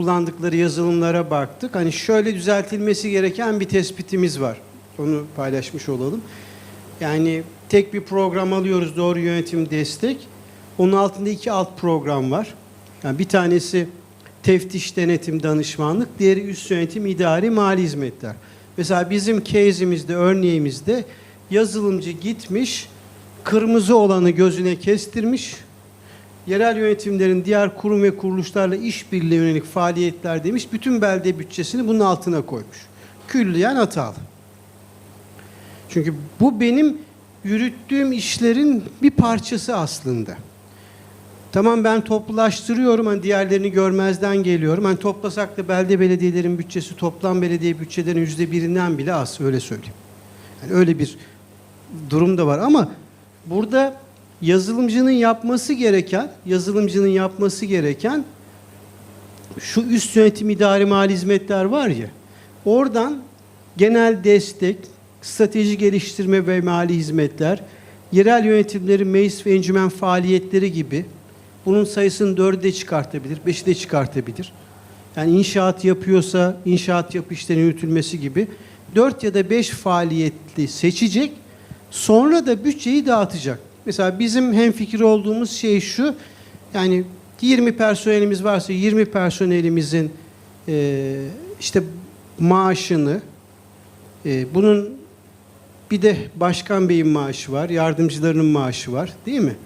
kullandıkları yazılımlara baktık. Hani şöyle düzeltilmesi gereken bir tespitimiz var. Onu paylaşmış olalım. Yani tek bir program alıyoruz doğru yönetim destek. Onun altında iki alt program var. Yani bir tanesi teftiş denetim danışmanlık, diğeri üst yönetim idari mali hizmetler. Mesela bizim case'imizde, örneğimizde yazılımcı gitmiş, kırmızı olanı gözüne kestirmiş, yerel yönetimlerin diğer kurum ve kuruluşlarla işbirliği yönelik faaliyetler demiş, bütün belde bütçesini bunun altına koymuş. Külliyen hatalı. Çünkü bu benim yürüttüğüm işlerin bir parçası aslında. Tamam ben toplulaştırıyorum, hani diğerlerini görmezden geliyorum. Hani toplasak da belde belediyelerin bütçesi toplam belediye bütçelerin yüzde birinden bile az, öyle söyleyeyim. Yani öyle bir durum da var ama burada yazılımcının yapması gereken, yazılımcının yapması gereken şu üst yönetim idari mali hizmetler var ya, oradan genel destek, strateji geliştirme ve mali hizmetler, yerel yönetimlerin meclis ve encümen faaliyetleri gibi bunun sayısını dörde de çıkartabilir, beşi de çıkartabilir. Yani inşaat yapıyorsa inşaat yapı işlerinin yürütülmesi gibi dört ya da beş faaliyetli seçecek, sonra da bütçeyi dağıtacak. Mesela bizim hemfikir olduğumuz şey şu, yani 20 personelimiz varsa 20 personelimizin eee, işte maaşını, eee, bunun bir de başkan beyin maaşı var, yardımcılarının maaşı var değil mi?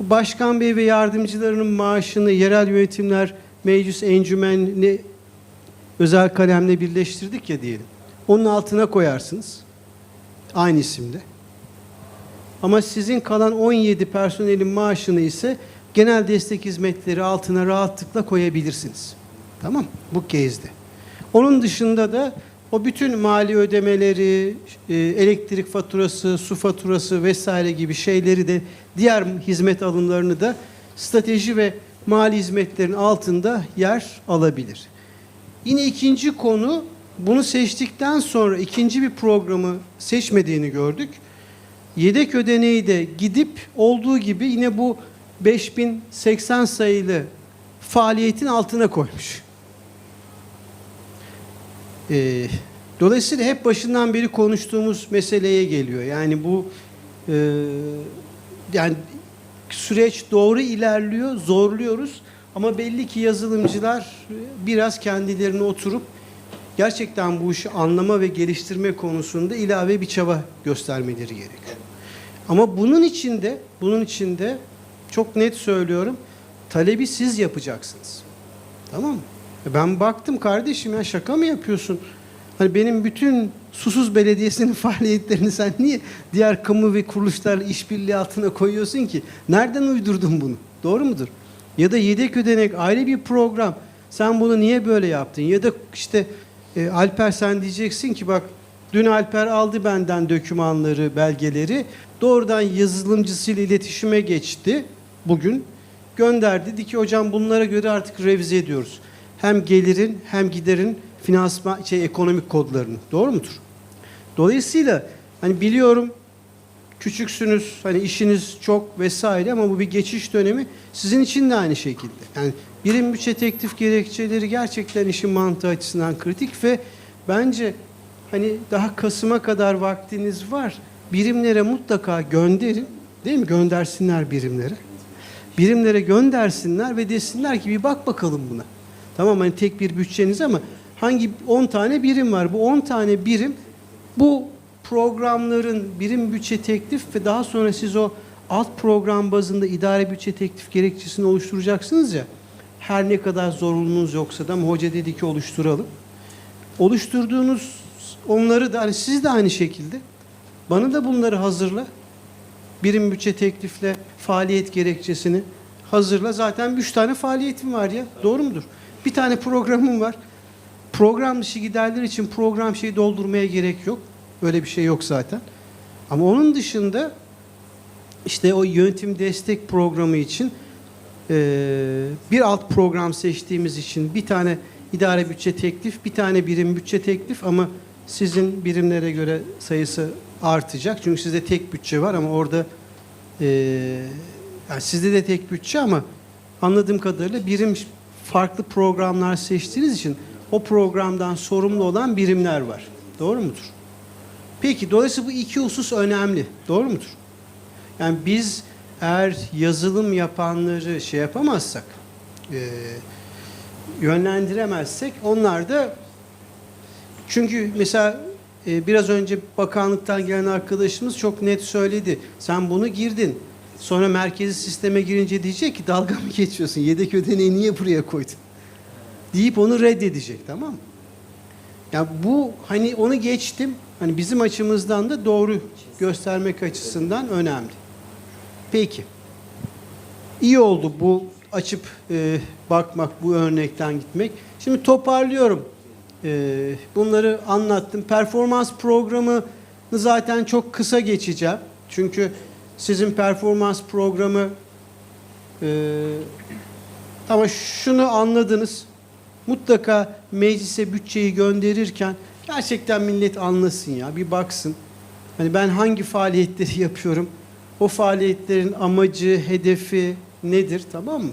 Bu başkan bey ve yardımcılarının maaşını yerel yönetimler meclis encümenli özel kalemle birleştirdik ya diyelim. Onun altına koyarsınız. Aynı isimde. Ama sizin kalan 17 personelin maaşını ise genel destek hizmetleri altına rahatlıkla koyabilirsiniz. Tamam Bu case'de. Onun dışında da o bütün mali ödemeleri, e, elektrik faturası, su faturası vesaire gibi şeyleri de diğer hizmet alımlarını da strateji ve mali hizmetlerin altında yer alabilir. Yine ikinci konu bunu seçtikten sonra ikinci bir programı seçmediğini gördük. Yedek ödeneği de gidip olduğu gibi yine bu 5080 sayılı faaliyetin altına koymuş. Ee, dolayısıyla hep başından beri konuştuğumuz meseleye geliyor. Yani bu e, yani süreç doğru ilerliyor, zorluyoruz ama belli ki yazılımcılar biraz kendilerine oturup gerçekten bu işi anlama ve geliştirme konusunda ilave bir çaba göstermeleri gerekiyor. Ama bunun içinde, bunun içinde çok net söylüyorum, talebi siz yapacaksınız. Tamam mı? E Ben baktım kardeşim ya şaka mı yapıyorsun? Hani benim bütün Susuz Belediyesi'nin faaliyetlerini sen niye diğer kamu ve kuruluşlarla işbirliği altına koyuyorsun ki? Nereden uydurdun bunu? Doğru mudur? Ya da yedek ödenek ayrı bir program. Sen bunu niye böyle yaptın? Ya da işte e, Alper sen diyeceksin ki bak dün Alper aldı benden dokümanları, belgeleri. Doğrudan yazılımcısıyla iletişime geçti bugün. Gönderdi. Dedi ki hocam bunlara göre artık revize ediyoruz. Hem gelirin hem giderin finansman şey ekonomik kodlarını. Doğru mudur? Dolayısıyla hani biliyorum küçüksünüz, hani işiniz çok vesaire ama bu bir geçiş dönemi. Sizin için de aynı şekilde. Yani birim bütçe teklif gerekçeleri gerçekten işin mantığı açısından kritik ve bence hani daha Kasım'a kadar vaktiniz var. Birimlere mutlaka gönderin. Değil mi? Göndersinler birimlere. Birimlere göndersinler ve desinler ki bir bak bakalım buna. Tamam hani tek bir bütçeniz ama hangi 10 tane birim var? Bu 10 tane birim bu programların birim bütçe teklif ve daha sonra siz o alt program bazında idare bütçe teklif gerekçesini oluşturacaksınız ya. Her ne kadar zorunluluğunuz yoksa da hoca dedi ki oluşturalım. Oluşturduğunuz onları da hani siz de aynı şekilde bana da bunları hazırla. Birim bütçe teklifle faaliyet gerekçesini hazırla. Zaten üç tane faaliyetim var ya. Doğru mudur? Bir tane programım var. Program dışı giderler için program şeyi doldurmaya gerek yok. Öyle bir şey yok zaten. Ama onun dışında işte o yönetim destek programı için bir alt program seçtiğimiz için bir tane idare bütçe teklif, bir tane birim bütçe teklif ama sizin birimlere göre sayısı artacak. Çünkü sizde tek bütçe var ama orada eee, yani sizde de tek bütçe ama anladığım kadarıyla birim farklı programlar seçtiğiniz için o programdan sorumlu olan birimler var. Doğru mudur? Peki dolayısıyla bu iki husus önemli. Doğru mudur? Yani biz eğer yazılım yapanları şey yapamazsak, e, yönlendiremezsek onlar da çünkü mesela e, biraz önce bakanlıktan gelen arkadaşımız çok net söyledi. Sen bunu girdin. Sonra merkezi sisteme girince diyecek ki dalga mı geçiyorsun? Yedek ödeneği niye buraya koydun? Deyip onu reddedecek tamam mı? Ya bu hani onu geçtim. Hani bizim açımızdan da doğru göstermek açısından önemli. Peki. İyi oldu bu açıp e, bakmak, bu örnekten gitmek. Şimdi toparlıyorum. E, bunları anlattım. Performans programı zaten çok kısa geçeceğim. Çünkü sizin performans programı e, ama şunu anladınız. Mutlaka meclise bütçeyi gönderirken gerçekten millet anlasın ya, bir baksın. Hani ben hangi faaliyetleri yapıyorum? O faaliyetlerin amacı, hedefi nedir tamam mı?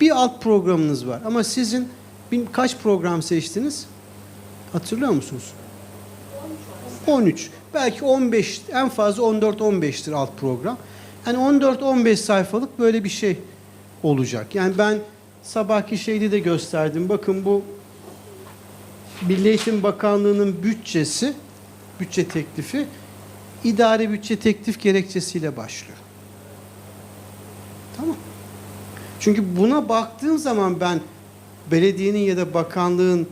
Bir alt programınız var ama sizin bir, kaç program seçtiniz? Hatırlıyor musunuz? 13. Belki 15, en fazla 14-15'tir alt program. Yani 14-15 sayfalık böyle bir şey olacak. Yani ben sabahki şeyde de gösterdim. Bakın bu Milli Eğitim Bakanlığı'nın bütçesi, bütçe teklifi idari bütçe teklif gerekçesiyle başlıyor. Tamam. Çünkü buna baktığım zaman ben belediyenin ya da bakanlığın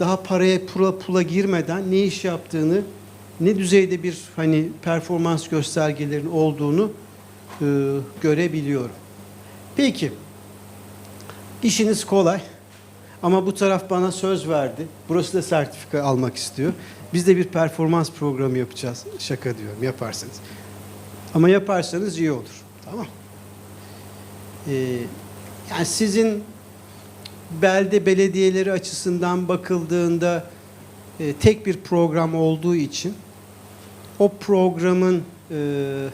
daha paraya pula pula girmeden ne iş yaptığını, ne düzeyde bir hani performans göstergelerinin olduğunu e, görebiliyorum. Peki. İşiniz kolay. Ama bu taraf bana söz verdi. Burası da sertifika almak istiyor. Biz de bir performans programı yapacağız. Şaka diyorum yaparsınız. Ama yaparsanız iyi olur. Tamam. Ee, yani sizin belde belediyeleri açısından bakıldığında e, tek bir program olduğu için o programın e,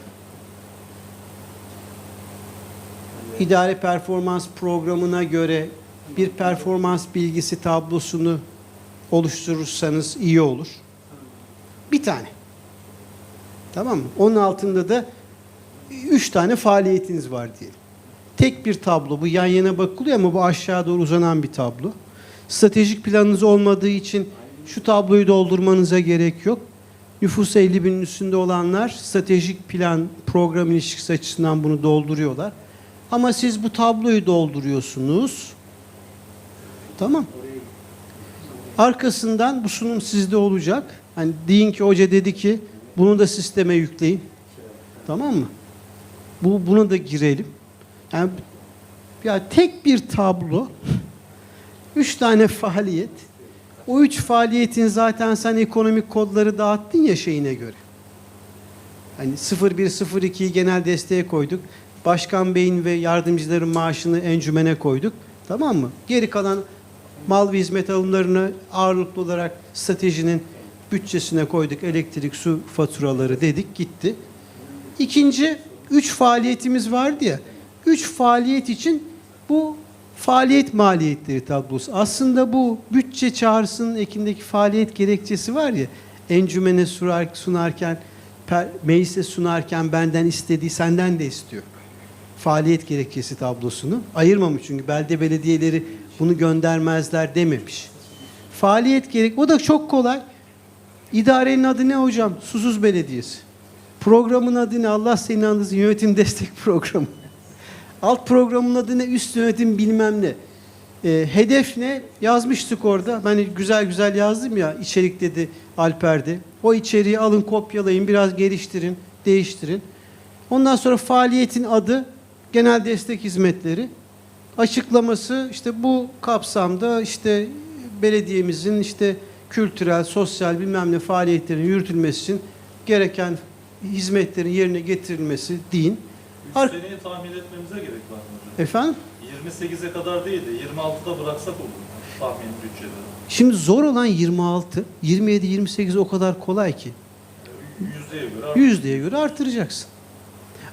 idare performans programına göre bir performans bilgisi tablosunu oluşturursanız iyi olur. Bir tane. Tamam mı? Onun altında da üç tane faaliyetiniz var diyelim. Tek bir tablo. Bu yan yana bakılıyor ama bu aşağı doğru uzanan bir tablo. Stratejik planınız olmadığı için şu tabloyu doldurmanıza gerek yok. Nüfus 50 binin üstünde olanlar stratejik plan program ilişkisi açısından bunu dolduruyorlar. Ama siz bu tabloyu dolduruyorsunuz. Tamam. Arkasından bu sunum sizde olacak. Hani deyin ki hoca dedi ki bunu da sisteme yükleyin. Tamam mı? Bu bunu da girelim. Yani ya tek bir tablo, üç tane faaliyet. O üç faaliyetin zaten sen ekonomik kodları dağıttın ya şeyine göre. Hani 0102'yi genel desteğe koyduk. Başkan Bey'in ve yardımcıların maaşını encümene koyduk. Tamam mı? Geri kalan mal ve hizmet alımlarını ağırlıklı olarak stratejinin bütçesine koyduk. Elektrik, su faturaları dedik gitti. İkinci, üç faaliyetimiz vardı ya. Üç faaliyet için bu faaliyet maliyetleri tablosu. Aslında bu bütçe çağrısının ekindeki faaliyet gerekçesi var ya. Encümene sunar, sunarken, meclise sunarken benden istediği senden de istiyor. Faaliyet gerekçesi tablosunu. Ayırmamış çünkü belde belediyeleri bunu göndermezler dememiş. Faaliyet gerek. O da çok kolay. İdarenin adı ne hocam? Susuz Belediyesi. Programın adı ne? Allah senin anlasın yönetim destek programı. Alt programın adı ne? Üst yönetim bilmem ne. Ee, hedef ne? Yazmıştık orada. Ben güzel güzel yazdım ya. içerik dedi Alper'de. O içeriği alın kopyalayın. Biraz geliştirin. Değiştirin. Ondan sonra faaliyetin adı genel destek hizmetleri. Açıklaması işte bu kapsamda işte belediyemizin işte kültürel, sosyal bilmem ne faaliyetlerin yürütülmesi için gereken hizmetlerin yerine getirilmesi deyin. Üç Ar- seneyi tahmin etmemize gerek var mı hocam? Efendim? 28'e kadar değil de 26'da bıraksak olur mu? Tahmin bütçede. Şimdi zor olan 26, 27, 28 o kadar kolay ki. Yüzdeye göre Yüzdeye göre artıracaksın.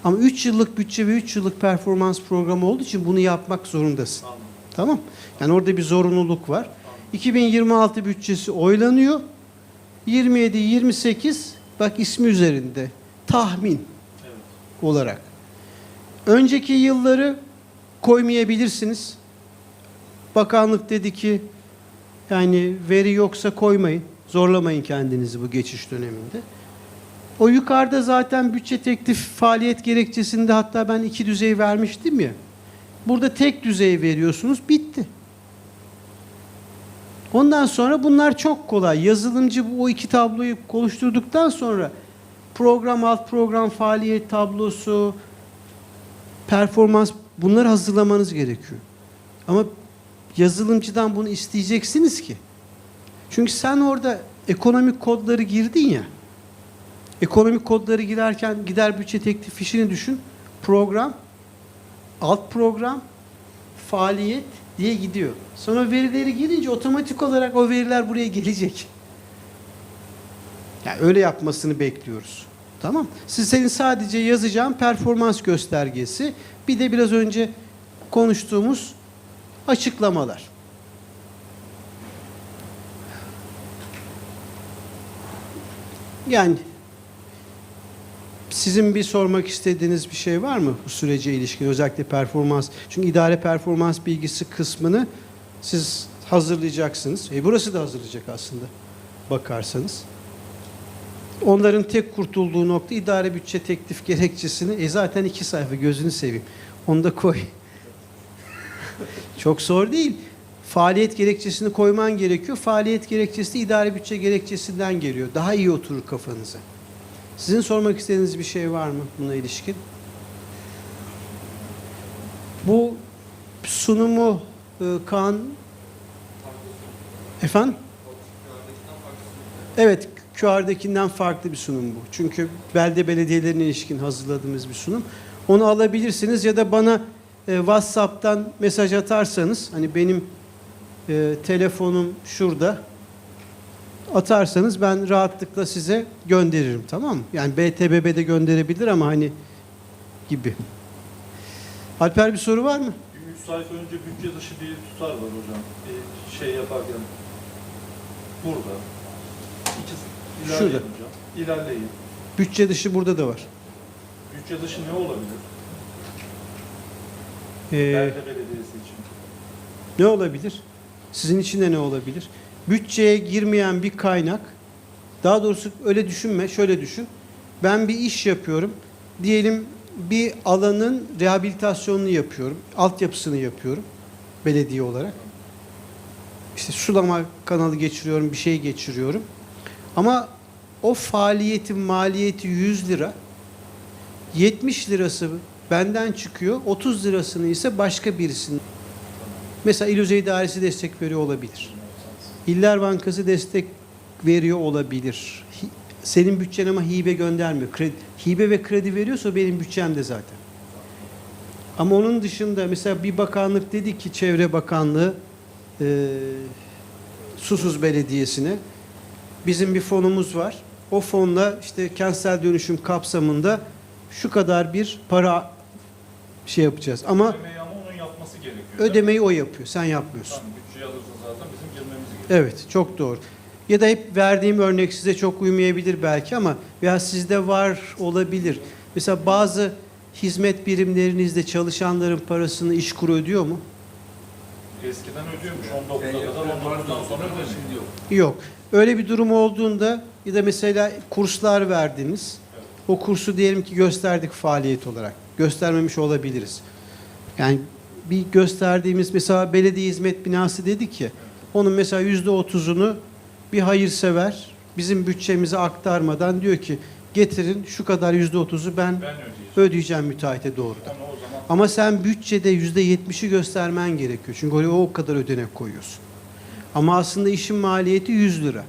Ama 3 yıllık bütçe ve 3 yıllık performans programı olduğu için bunu yapmak zorundasın. Anladım. Tamam. Yani orada bir zorunluluk var. 2026 bütçesi oylanıyor. 27 28 bak ismi üzerinde tahmin Evet. olarak. Önceki yılları koymayabilirsiniz. Bakanlık dedi ki yani veri yoksa koymayın. Zorlamayın kendinizi bu geçiş döneminde. O yukarıda zaten bütçe teklif faaliyet gerekçesinde hatta ben iki düzey vermiştim ya. Burada tek düzey veriyorsunuz bitti. Ondan sonra bunlar çok kolay. Yazılımcı bu o iki tabloyu oluşturduktan sonra program alt program faaliyet tablosu, performans bunları hazırlamanız gerekiyor. Ama yazılımcıdan bunu isteyeceksiniz ki. Çünkü sen orada ekonomik kodları girdin ya. Ekonomik kodları girerken gider bütçe teklif fişini düşün. Program, alt program, faaliyet diye gidiyor. Sonra verileri girince otomatik olarak o veriler buraya gelecek. Yani öyle yapmasını bekliyoruz. Tamam. Siz senin sadece yazacağın performans göstergesi, bir de biraz önce konuştuğumuz açıklamalar. Yani sizin bir sormak istediğiniz bir şey var mı bu sürece ilişkin özellikle performans? Çünkü idare performans bilgisi kısmını siz hazırlayacaksınız. E burası da hazırlayacak aslında bakarsanız. Onların tek kurtulduğu nokta idare bütçe teklif gerekçesini e zaten iki sayfa gözünü seveyim. Onu da koy. Çok zor değil. Faaliyet gerekçesini koyman gerekiyor. Faaliyet gerekçesi de idare bütçe gerekçesinden geliyor. Daha iyi oturur kafanıza. Sizin sormak istediğiniz bir şey var mı buna ilişkin? Bu sunumu e, Kaan efendim? Evet, QR'dakinden farklı bir sunum bu. Çünkü belde belediyelerine ilişkin hazırladığımız bir sunum. Onu alabilirsiniz ya da bana e, WhatsApp'tan mesaj atarsanız, hani benim e, telefonum şurada, atarsanız ben rahatlıkla size gönderirim tamam mı? Yani BTBB'de gönderebilir ama hani gibi. Alper bir soru var mı? Bir Üç sayfa önce bütçe dışı bir tutar var hocam. Bir şey yaparken. Burada. İki, ilerleyin Şurada. hocam. İlerleyin. Bütçe dışı burada da var. Bütçe dışı ne olabilir? Ee, Belde Belediyesi için. ne olabilir? Sizin için de ne olabilir? Bütçeye girmeyen bir kaynak, daha doğrusu öyle düşünme, şöyle düşün. Ben bir iş yapıyorum. Diyelim bir alanın rehabilitasyonunu yapıyorum. Altyapısını yapıyorum belediye olarak. İşte sulama kanalı geçiriyorum, bir şey geçiriyorum. Ama o faaliyetin maliyeti 100 lira. 70 lirası benden çıkıyor, 30 lirasını ise başka birisinin. Mesela İl İdaresi destek veriyor olabilir. İller Bankası destek veriyor olabilir. Senin bütçen ama hibe göndermiyor. Kredi, hibe ve kredi veriyorsa benim bütçemde zaten. Ama onun dışında mesela bir bakanlık dedi ki Çevre Bakanlığı e, Susuz Belediyesi'ne bizim bir fonumuz var. O fonla işte kentsel dönüşüm kapsamında şu kadar bir para şey yapacağız. Ama Ödemeyi ama onun yapması gerekiyor. ödemeyi o yapıyor. Sen yapmıyorsun. Tamam, bütçeyi alırsa zaten bizim girmemiz gerekiyor. Evet, çok doğru. Ya da hep verdiğim örnek size çok uymayabilir belki ama veya sizde var olabilir. Mesela bazı hizmet birimlerinizde çalışanların parasını işkur ödüyor mu? Eskiden ödüyormuş 19'a kadar 19'dan sonra ödemiyor. Şimdi yok. Öyle bir durum olduğunda ya da mesela kurslar verdiniz. O kursu diyelim ki gösterdik faaliyet olarak. Göstermemiş olabiliriz. Yani bir gösterdiğimiz mesela belediye hizmet binası dedik ya. Onun mesela yüzde otuzunu bir hayırsever bizim bütçemize aktarmadan diyor ki getirin şu kadar yüzde otuzu ben Ben ödeyeceğim. ödeyeceğim müteahhite doğrudan. Zaman Ama sen bütçede yüzde yetmişi göstermen gerekiyor. Çünkü o kadar ödenek koyuyorsun. Ama aslında işin maliyeti 100 lira.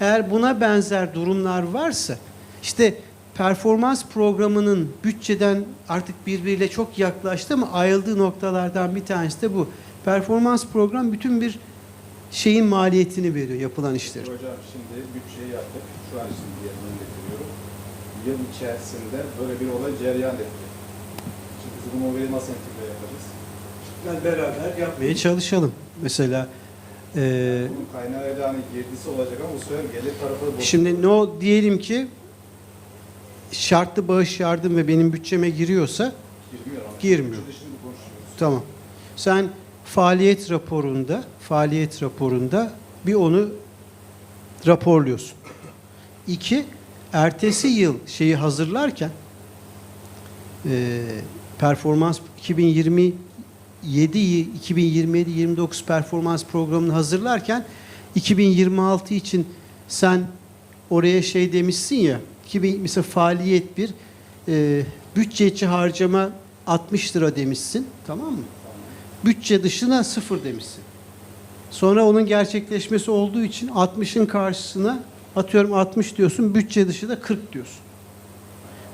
Eğer buna benzer durumlar varsa işte performans programının bütçeden artık birbiriyle çok yaklaştı ama ayrıldığı noktalardan bir tanesi de bu. Performans program bütün bir şeyin maliyetini veriyor yapılan işleri. Hocam şimdi bütçeyi yaptık. Şu an şimdi yerine getiriyorum. Yıl içerisinde böyle bir olay cereyan etti. Şimdi biz bunu oraya nasıl entegre yaparız? Yani beraber yapmaya çalışalım. Mesela e, Bunun kaynağıyla hani girdisi olacak ama bu sefer gelir tarafı boş. şimdi ne o diyelim ki şartlı bağış yardım ve benim bütçeme giriyorsa girmiyor ama. Girmiyor. Şurada şimdi konuşuyoruz. Tamam. Sen faaliyet raporunda, faaliyet raporunda bir onu raporluyorsun. İki, ertesi yıl şeyi hazırlarken e, performans 2027 2027-29 performans programını hazırlarken 2026 için sen oraya şey demişsin ya 2000 mesela faaliyet bir e, bütçe içi harcama 60 lira demişsin tamam mı? Bütçe dışına sıfır demişsin. Sonra onun gerçekleşmesi olduğu için 60'ın karşısına atıyorum 60 diyorsun, bütçe dışı da 40 diyorsun.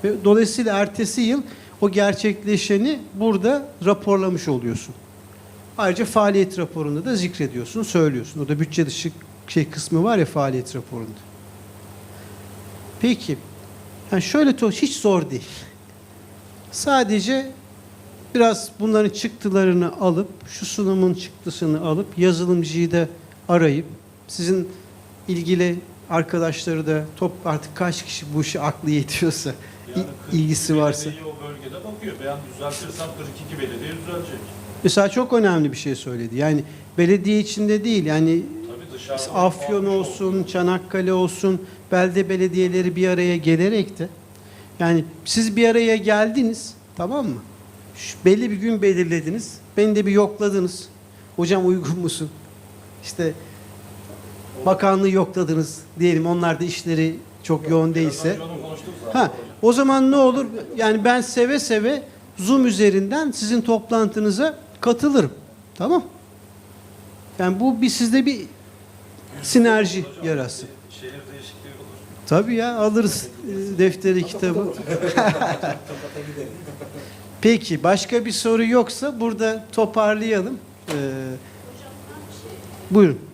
Ve dolayısıyla ertesi yıl o gerçekleşeni burada raporlamış oluyorsun. Ayrıca faaliyet raporunda da zikrediyorsun, söylüyorsun. O da bütçe dışı şey kısmı var ya faaliyet raporunda. Peki, yani şöyle to- hiç zor değil. Sadece biraz bunların çıktılarını alıp, şu sunumun çıktısını alıp, yazılımcıyı da arayıp, sizin ilgili arkadaşları da top artık kaç kişi bu işi aklı yetiyorsa, ilgisi varsa. o bölgede bakıyor. Ben düzeltirsem 42 belediye düzelecek. Mesela çok önemli bir şey söyledi. Yani belediye içinde değil, yani Afyon olsun, Çanakkale olsun, belde belediyeleri bir araya gelerek de yani siz bir araya geldiniz tamam mı? Şu belli bir gün belirlediniz. Beni de bir yokladınız. Hocam uygun musun? İşte bakanlığı yokladınız diyelim. Onlar da işleri çok yoğun değilse. Ha, o zaman ne olur? Yani ben seve seve Zoom üzerinden sizin toplantınıza katılırım. Tamam? Yani bu bir sizde bir sinerji yaratsın. Tabii ya alırız e, defteri kitabı. Peki başka bir soru yoksa burada toparlayalım. Ee, buyurun.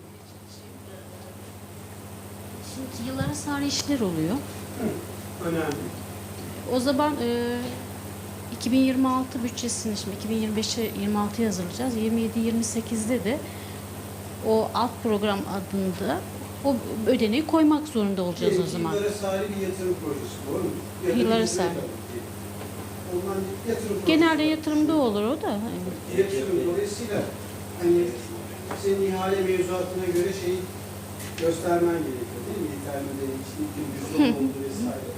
Sarı işler oluyor. Önemli. O zaman e, 2026 bütçesini şimdi 2025'e 26'ya hazırlayacağız. 27-28'de de o alt program adında o ödeneği koymak zorunda olacağız o zaman. Yıllara sahip bir yatırım projesi doğru mu? Yıllara sahip. Yatırım Genelde yatırımda olur o da. hani. Yatırım dolayısıyla hani senin ihale mevzuatına göre şeyi göstermen gerekiyor Yeterli için ilkin yüzde oldu vesaire.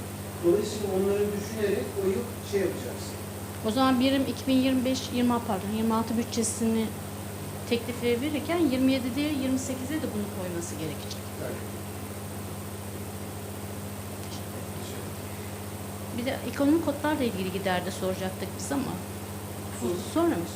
Dolayısıyla onları düşünerek o yıl şey yapacaksın. O zaman birim 2025 20 pardon 26 bütçesini teklifi verirken 27'de 28'e de bunu koyması gerekecek. Bir de ekonomik kodlarla ilgili giderde soracaktık biz ama sonra mı?